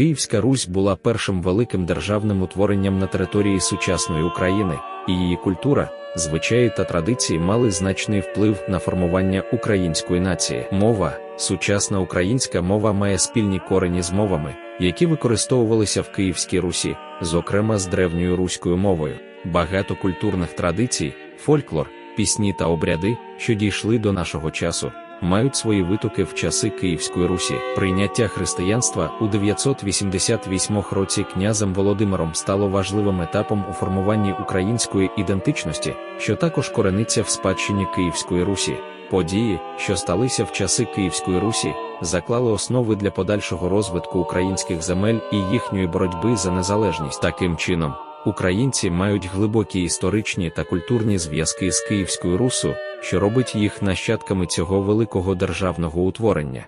Київська Русь була першим великим державним утворенням на території сучасної України, і її культура, звичаї та традиції мали значний вплив на формування української нації. Мова, сучасна українська мова має спільні корені з мовами, які використовувалися в Київській Русі, зокрема з древньою руською мовою. Багато культурних традицій, фольклор, пісні та обряди, що дійшли до нашого часу, мають свої витоки в часи Київської Русі. Прийняття християнства у 988 році князем Володимиром стало важливим етапом у формуванні української ідентичності, що також корениться в спадщині Київської Русі. Події, що сталися в часи Київської Русі, заклали основи для подальшого розвитку українських земель і їхньої боротьби за незалежність. Таким чином, українці мають глибокі історичні та культурні зв'язки з Київською Русу, що робить їх нащадками цього великого державного утворення.